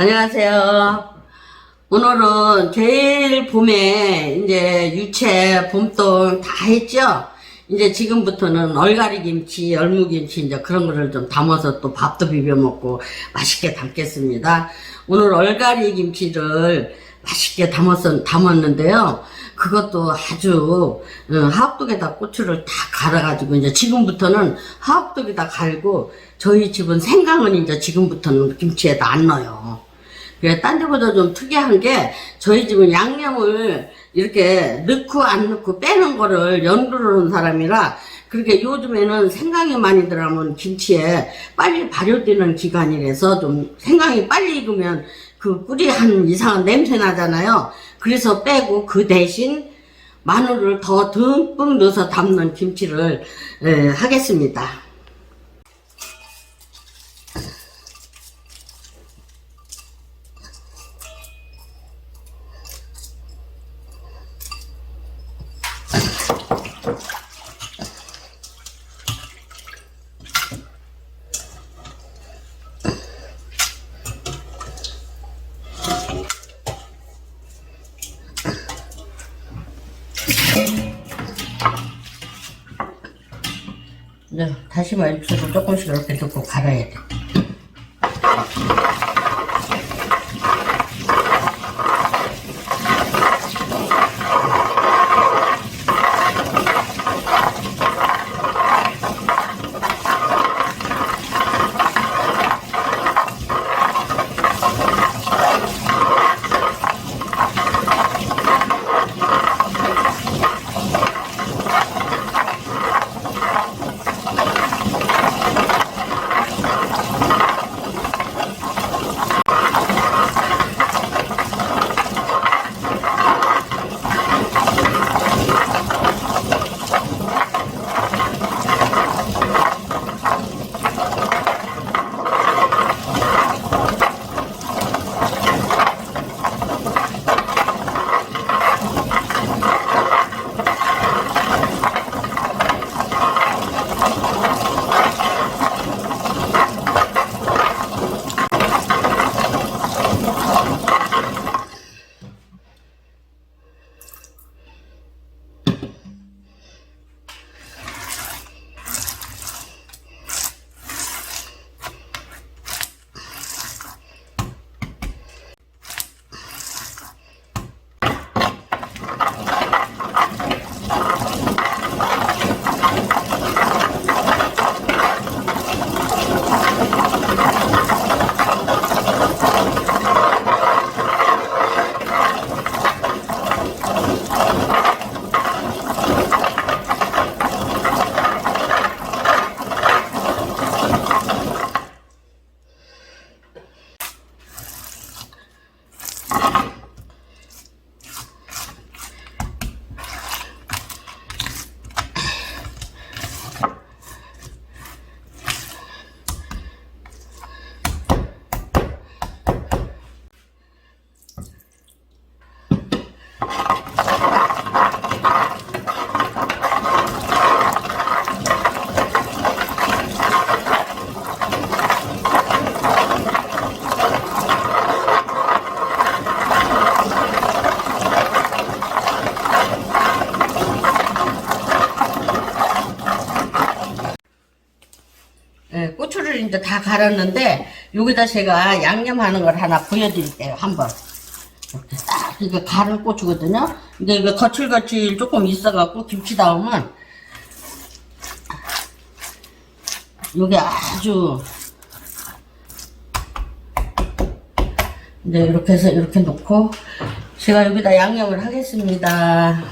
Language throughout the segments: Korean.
안녕하세요. 오늘은 제일 봄에 이제 유채, 봄동 다 했죠? 이제 지금부터는 얼갈이 김치, 열무 김치 이제 그런 거를 좀 담아서 또 밥도 비벼 먹고 맛있게 담겠습니다. 오늘 얼갈이 김치를 맛있게 담았, 담았는데요. 그것도 아주 어, 하업독에다 고추를 다 갈아가지고 이제 지금부터는 하업독에다 갈고 저희 집은 생강은 이제 지금부터는 김치에다 안 넣어요. 그래, 딴 데보다 좀 특이한 게, 저희 집은 양념을 이렇게 넣고 안 넣고 빼는 거를 연구를 하는 사람이라, 그렇게 요즘에는 생강이 많이 들어가면 김치에 빨리 발효되는 기간이라서 좀 생강이 빨리 익으면 그 꿀이 한 이상한 냄새 나잖아요. 그래서 빼고 그 대신 마늘을 더 듬뿍 넣어서 담는 김치를 에, 하겠습니다. 다시마 육수를 조금씩 이렇게 넣고 갈아야 돼. 예, 고추를 이제 다 갈았는데 여기다 제가 양념하는 걸 하나 보여드릴게요 한번 이게 갈은 고추거든요 근데 이게 거칠거칠 조금 있어갖고 김치 담으면 이게 아주 이제 이렇게 해서 이렇게 놓고 제가 여기다 양념을 하겠습니다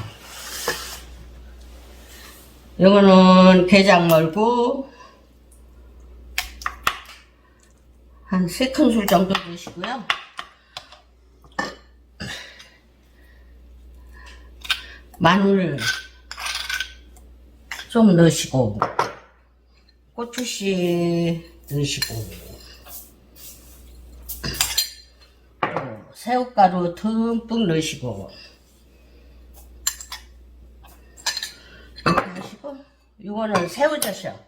이거는 게장 말고 한세 큰술 정도 넣으시고요. 마늘 좀 넣으시고 고추씨 넣으시고 또 새우가루 듬뿍 넣으시고 하시고 이거는 새우젓이요.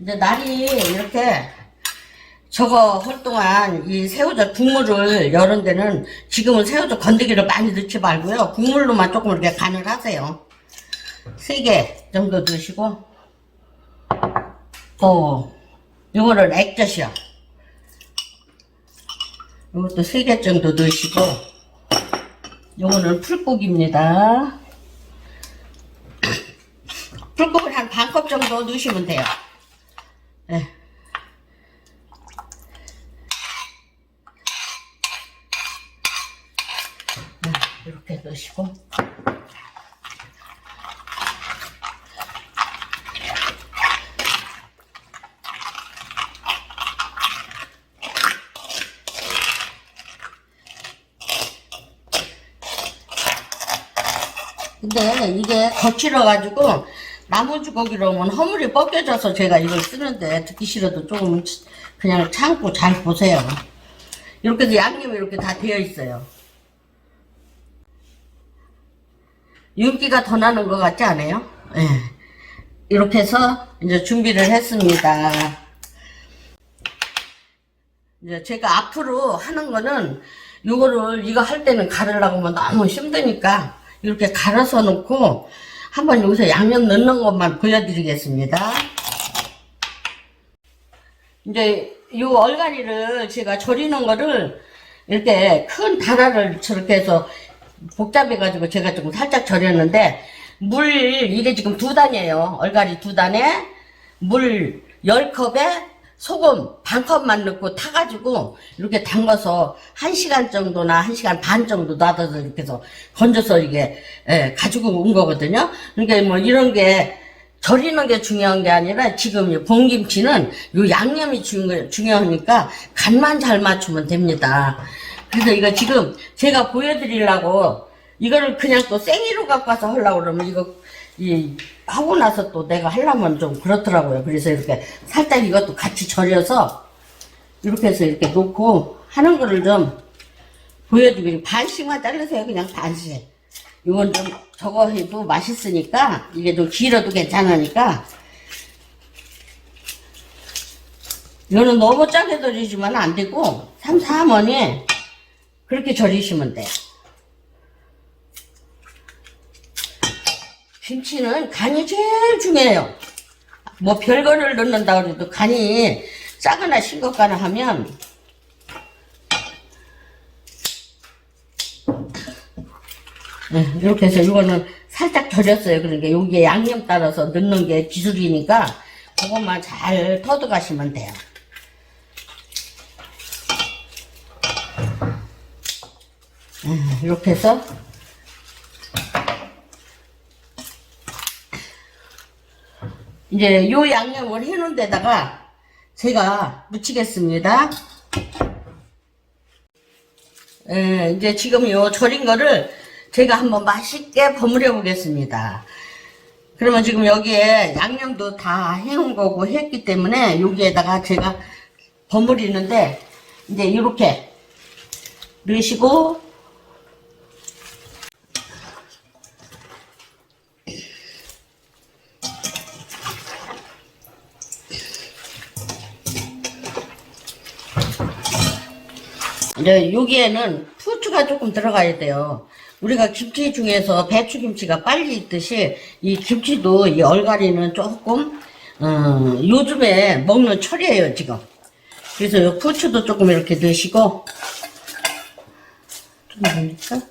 이제 날이 이렇게 저거 할 동안 이 새우젓 국물을 여는 데는 지금은 새우젓 건더기를 많이 넣지 말고요. 국물로만 조금 이렇게 간을 하세요. 세 개 정도 넣으시고 또 요거는 액젓이요. 요것도 세 개 정도 넣으시고 요거는 풀고기입니다. 풀고기를 한 반 컵 정도 넣으시면 돼요. 네. 네, 이렇게 넣으시고 근데 이게 거칠어가지고 나무주걱이로 오면 허물이 벗겨져서 제가 이걸 쓰는데 듣기 싫어도 조금 그냥 참고 잘 보세요. 이렇게 해서 양념이 이렇게 다 되어 있어요. 윤기가 더 나는 것 같지 않아요? 예. 이렇게 해서 이제 준비를 했습니다. 이제 제가 앞으로 하는 거는 요거를 이거 할 때는 가르려고 하면 너무 힘드니까 이렇게 갈아서 놓고 한번 여기서 양념 넣는 것만 보여드리겠습니다. 이제 요 얼갈이를 제가 절이는 거를 이렇게 큰 다라를 저렇게 해서 복잡해가지고 제가 조금 살짝 절였는데 물 이게 지금 두 단이에요. 얼갈이 두 단에 물 10컵에 소금 반 컵만 넣고 타가지고 이렇게 담가서 1시간 정도나 1시간 반 정도 놔둬서 이렇게 해서 건져서 이게 예, 가지고 온 거거든요. 그러니까 뭐 이런 게 절이는 게 중요한 게 아니라 지금 이 봉김치는 요 양념이 중요, 중요하니까 간만 잘 맞추면 됩니다. 그래서 이거 지금 제가 보여드리려고 이거를 그냥 또 생이로 갖고 와서 하려고 그러면 이거 이 하고 나서 또 내가 하려면 좀 그렇더라고요. 그래서 이렇게 살짝 이것도 같이 절여서 이렇게 해서 이렇게 놓고 하는 거를 좀 보여드리고 반씩만 자르세요. 그냥 반씩. 이건 좀 저거 해도 맛있으니까 이게 좀 길어도 괜찮으니까 이거는 너무 짜게 절이지만 안 되고 삼삼원이 그렇게 절이시면 돼요. 김치는 간이 제일 중요해요. 뭐 별거를 넣는다 그래도 간이 짜거나 싱겁거나 하면 네, 이렇게 해서 이거는 살짝 절였어요. 그러니까 여기에 양념 따라서 넣는 게 기술이니까 그것만 잘 터득하시면 돼요. 네, 이렇게 해서 이제 요 양념을 해놓은 데다가 제가 묻히겠습니다. 예, 이제 지금 요 절인 거를 제가 한번 맛있게 버무려 보겠습니다. 그러면 지금 여기에 양념도 다 해온 거고 했기 때문에 여기에다가 제가 버무리는데 이제 이렇게 넣으시고 이제 여기에는 후추가 조금 들어가야 돼요. 우리가 김치 중에서 배추김치가 빨리 익듯이 이 김치도 이 얼갈이는 조금 어, 요즘에 먹는 철이에요 지금. 그래서 이 후추도 조금 이렇게 넣으시고 좀 넣을까?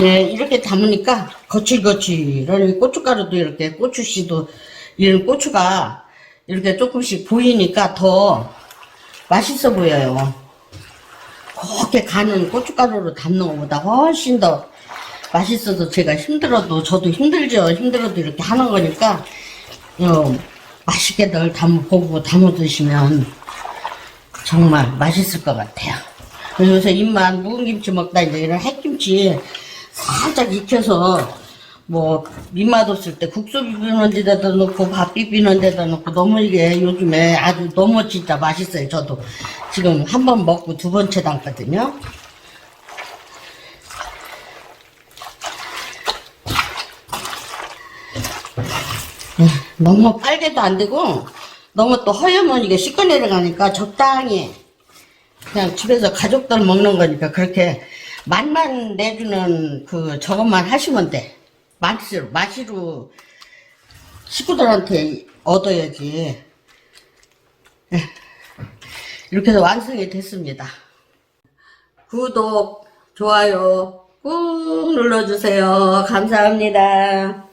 네, 이렇게 담으니까 거칠거칠하니 고춧가루도 이렇게 고추씨도 이런 고추가 이렇게 조금씩 보이니까 더 맛있어 보여요. 곱게 가는 고춧가루로 담는 것보다 훨씬 더 맛있어서 제가 힘들어도 저도 힘들죠. 힘들어도 이렇게 하는 거니까 어, 맛있게들 담아보고 담아 드시면 정말 맛있을 것 같아요. 요새 입만 묵은 김치 먹다 이제 이런 햇김치 살짝 익혀서 뭐 입맛 없을 때 국수 비비는 데다 넣고 밥 비비는 데다 넣고 너무 이게 요즘에 아주 너무 진짜 맛있어요. 저도 지금 한 번 먹고 두 번째 담거든요. 네, 너무 빨개도 안 되고 너무 또 허여면 이게 씻고 내려 가니까 적당히 그냥 집에서 가족들 먹는 거니까 그렇게 맛만 내주는 그 저것만 하시면 돼. 맛으로 맛으로 식구들한테 얻어야지. 예. 이렇게 해서 완성이 됐습니다. 구독, 좋아요 꾹 눌러주세요. 감사합니다.